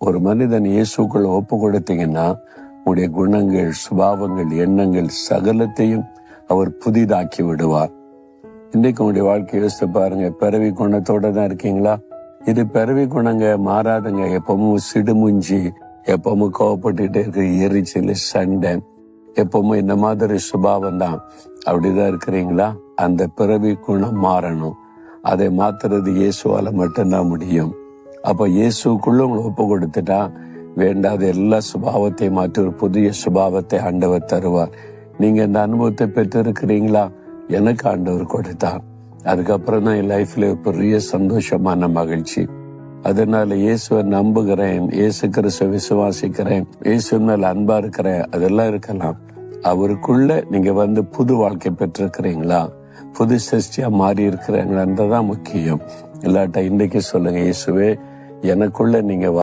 ஒரு மனிதன் இயேசுக்குள்ள ஒப்பு கொடுத்தீங்கன்னா உடைய குணங்கள் சுபாவங்கள் எண்ணங்கள் சகலத்தையும் அவர் புதிதாக்கி விடுவார். இன்னைக்கு உங்களுடைய வாழ்க்கை யோசித்து பாருங்க. பிறவி குணத்தோட தான் இருக்கீங்களா? இது பிறவி குணங்க மாறாதுங்க. எப்பவும் சிடுமுஞ்சி எப்பவும் கோவப்பட்டுட்டே இருக்க. எரிச்சல் சண்டை எப்பவும் இந்த மாதிரி சுபாவம் தான். அப்படிதான் இருக்கிறீங்களா? அந்த பிறவி குணம் மாறணும். அதை மாத்துறது இயேசுவால மட்டும்தான் முடியும். அப்ப இயேசுக்குள்ள உங்களை ஒப்பு கொடுத்துட்டா வேண்டாத எல்லா சுபாவத்தையும் மாற்றி ஒரு புதிய சுபாவத்தை ஆண்டவர் தருவார். நீங்க இந்த அனுபவத்தை பெற்றிருக்கிறீங்களா? எனக்கு ஆண்டவர் கொடுத்தார் அதுக்கப்புறம் தான் என் லைஃப்ல ஒரு பெரிய சந்தோஷமான மகிழ்ச்சி. அதனால இயேசுவை நம்புகிறேன் இயேசு கிறிஸ்துவ விசுவாசிக்கிறேன் இயேசு மேல அன்பா இருக்கிறேன் அதெல்லாம் இருக்கலாம். அவருக்குள்ள நீங்க வந்து புது வாழ்க்கை பெற்றிருக்கிறீங்களா? புது சிருஷ்டியா மாறி இருக்கிறீங்களான்றதான் முக்கியம். இல்லாட்டா இன்றைக்கு சொல்லுங்க இயேசுவே எனக்குள்ள நீங்க